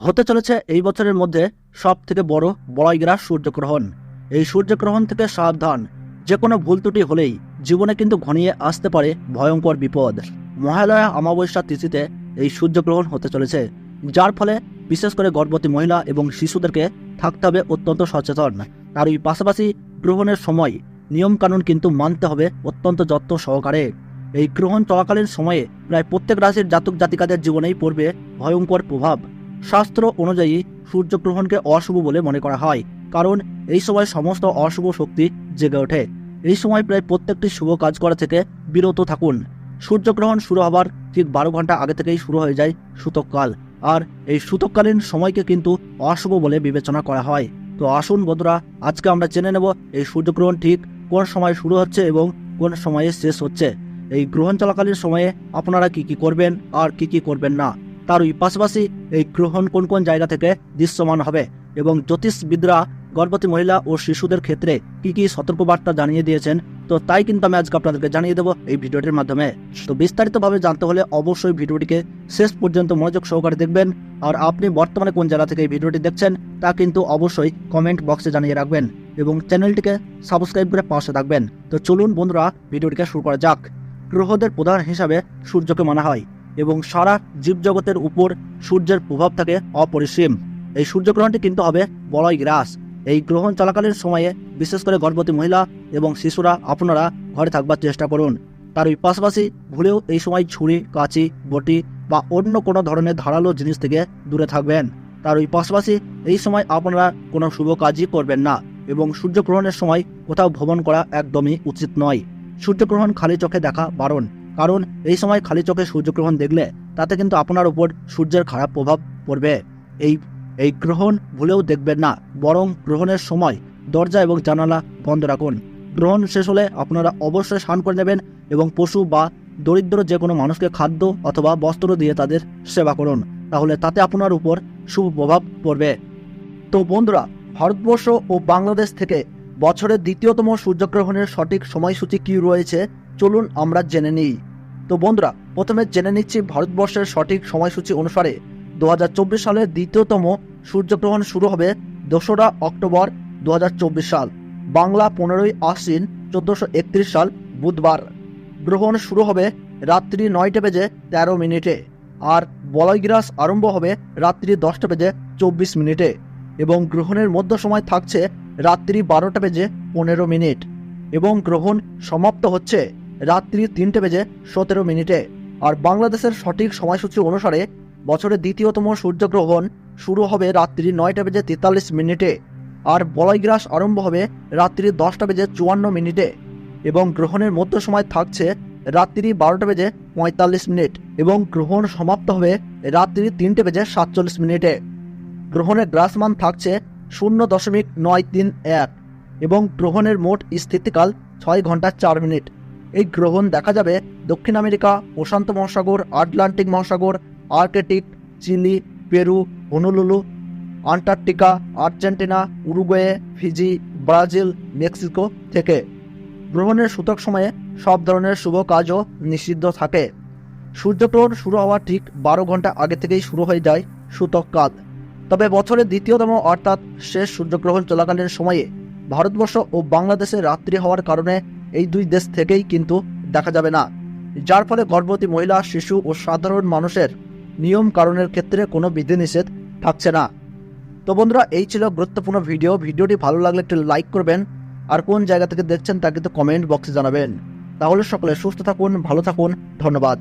হতে চলেছে এই বছরের মধ্যে সব থেকে বড় বড়াইগ্রাস সূর্যগ্রহণ। এই সূর্যগ্রহণ থেকে সাবধান। যে কোনো ভুল ত্রুটি হলেই জীবনে কিন্তু ঘনিয়ে আসতে পারে ভয়ঙ্কর বিপদ। মহালয়া অমাবস্যা তিথিতে এই সূর্যগ্রহণ হতে চলেছে, যার ফলে বিশেষ করে গর্ভবতী মহিলা এবং শিশুদেরকে থাকতে হবে অত্যন্ত সচেতন। আর এই পাশাপাশি গ্রহণের সময় নিয়মকানুন কিন্তু মানতে হবে অত্যন্ত যত্ন সহকারে। এই গ্রহণ চলাকালীন সময়ে প্রায় প্রত্যেক রাশির জাতক জাতিকাদের জীবনেই পড়বে ভয়ঙ্কর প্রভাব। শাস্ত্র অনুযায়ী সূর্যগ্রহণকে অশুভ বলে মনে করা হয়, কারণ এই সময় সমস্ত অশুভ শক্তি জেগে ওঠে। এই সময় প্রায় প্রত্যেকটি শুভ কাজ করা থেকে বিরত থাকুন। সূর্যগ্রহণ শুরু হবার ঠিক বারো ঘণ্টা আগে থেকেই শুরু হয়ে যায় সূতককাল আর এই সূতককালীন সময়কে কিন্তু অশুভ বলে বিবেচনা করা হয়। তো আসুন বন্ধুরা, আজকে আমরা জেনে নেব এই সূর্যগ্রহণ ঠিক কোন সময় শুরু হচ্ছে এবং কোন সময়ে শেষ হচ্ছে। এই গ্রহণ চলাকালীন সময়ে আপনারা কি কি করবেন আর কি কি করবেন না? তারই পাশাপাশি এই গ্রহণ কোন কোন জায়গা থেকে দৃশ্যমান হবে এবং জ্যোতিষবিদরা, গর্ভবতী মহিলা ও শিশুদের ক্ষেত্রে কি কি সতর্কবার্তা জানিয়ে দিয়েছেন, তো তাই কিন্তু আমি আজকে আপনাদেরকে জানিয়ে দেবো এই ভিডিওটির মাধ্যমে। তো বিস্তারিতভাবে জানতে হলে অবশ্যই ভিডিওটিকে শেষ পর্যন্ত মনোযোগ সহকারে দেখবেন, আর আপনি বর্তমানে কোন জেলা থেকে এই ভিডিওটি দেখছেন তা কিন্তু অবশ্যই কমেন্ট বক্সে জানিয়ে রাখবেন এবং চ্যানেলটিকে সাবস্ক্রাইব করে পাশে থাকবেন। তো চলুন বন্ধুরা, ভিডিওটিকে শুরু করা যাক। গ্রহদের প্রধান হিসাবে সূর্যকে মানা হয়। এবং সারা জীবজগতের উপর সূর্যের প্রভাব থাকে অপরিসীম। এই সূর্যগ্রহণটি কিন্তু হবে বলয় গ্রাস। এই গ্রহণ চলাকালীন সময়ে বিশেষ করে গর্ভবতী মহিলা এবং শিশুরা আপনারা ঘরে থাকবার চেষ্টা করুন। তার ওই পাশাপাশি ভুলেও এই সময় ছুরি, কাঁচি, বটি বা অন্য কোনো ধরনের ধারালো জিনিস থেকে দূরে থাকবেন। তার ওই পাশাপাশি এই সময় আপনারা কোনো শুভ কাজই করবেন না এবং সূর্যগ্রহণের সময় কোথাও ভ্রমণ করা একদমই উচিত নয়। সূর্যগ্রহণ খালি চোখে দেখা বারণ। কারণ এই সময় খালি চোখে সূর্যগ্রহণ দেখলে তাতে কিন্তু আপনার উপর সূর্যের খারাপ প্রভাব পড়বে। এই এই গ্রহণ ভুলেও দেখবেন না, বরং গ্রহণের সময় দরজা এবং জানালা বন্ধ রাখুন। গ্রহণ শেষ হলে আপনারা অবশ্যই স্নান করে নেবেন এবং পশু বা দরিদ্র যে কোনো মানুষকে খাদ্য অথবা বস্ত্র দিয়ে তাদের সেবা করুন, তাহলে তাতে আপনার উপর শুভ প্রভাব পড়বে। তো বন্ধুরা, ভারতবর্ষ ও বাংলাদেশ থেকে বছরের দ্বিতীয়তম সূর্যগ্রহণের সঠিক সময়সূচি কী রয়েছে? চলুন আমরা জেনে নিই। তো বন্ধুরা, প্রথমে জেনে নিচ্ছি ভারতবর্ষের সঠিক সময়সূচি অনুসারে দু হাজার চব্বিশ সালের দ্বিতীয়তম সূর্যগ্রহণ শুরু হবে দোসরা অক্টোবর দু হাজার চব্বিশ সাল, বাংলা পনেরোই আশ্বিন চোদ্দোশো সাল, বুধবার। গ্রহণ শুরু হবে রাত্রি নয়টা বেজে তেরো মিনিটে আর বলয়গ্রাস আরম্ভ হবে রাত্রি দশটা বেজে চব্বিশ মিনিটে এবং গ্রহণের মধ্য সময় থাকছে রাত্রি বারোটা বেজে পনেরো মিনিট এবং গ্রহণ সমাপ্ত হচ্ছে রাত্রি তিনটে বেজে সতেরো মিনিটে। আর বাংলাদেশের সঠিক সময়সূচি অনুসারে বছরের দ্বিতীয়তম সূর্যগ্রহণ শুরু হবে রাত্রি নয়টা বেজে তেতাল্লিশ মিনিটে আর বলয়গ্রাস আরম্ভ হবে রাত্রি দশটা বেজে চুয়ান্ন মিনিটে এবং গ্রহণের মধ্য সময় থাকছে রাত্রি বারোটা বেজে পঁয়তাল্লিশ মিনিট এবং গ্রহণ সমাপ্ত হবে রাত্রি তিনটে বেজে সাতচল্লিশ মিনিটে। গ্রহণের গ্রাসমান থাকছে শূন্য দশমিক নয় তিন এক এবং গ্রহণের মোট স্থিতিকাল ছয় ঘণ্টা চার মিনিট। এই গ্রহণ দেখা যাবে দক্ষিণ আমেরিকা, প্রশান্ত মহাসাগর, আটলান্টিক মহাসাগর, Arctic, Chile, Peru, Honolulu, Antarctica, Argentina, Uruguay, Fiji, Brazil, Mexico থেকে। গ্রহণের সূতক সময়ে সব ধরনের শুভ কাজও নিষিদ্ধ থাকে। সূর্যগ্রহণ শুরু হওয়ার ঠিক বারো ঘণ্টা আগে থেকেই শুরু হয়ে যায় সূতক কাল। তবে বছরের দ্বিতীয়তম অর্থাৎ শেষ সূর্যগ্রহণ চলাকালীন সময়ে ভারতবর্ষ ও বাংলাদেশে রাত্রি হওয়ার কারণে এই দুই দেশ থেকেই কিন্তু দেখা যাবে না। যার ফলে গর্ভবতী মহিলা, শিশু ও সাধারণ মানুষের নিয়ম কারণের ক্ষেত্রে কোনো বিধিনিষেধ থাকছে না। তো বন্ধুরা, এই ছিল গুরুত্বপূর্ণ ভিডিও। ভিডিওটি ভালো লাগলে একটু লাইক করবেন আর কোন জায়গা থেকে দেখছেন তা কিন্তু কমেন্ট বক্সে জানাবেন। তাহলে সকলে সুস্থ থাকুন, ভালো থাকুন, ধন্যবাদ।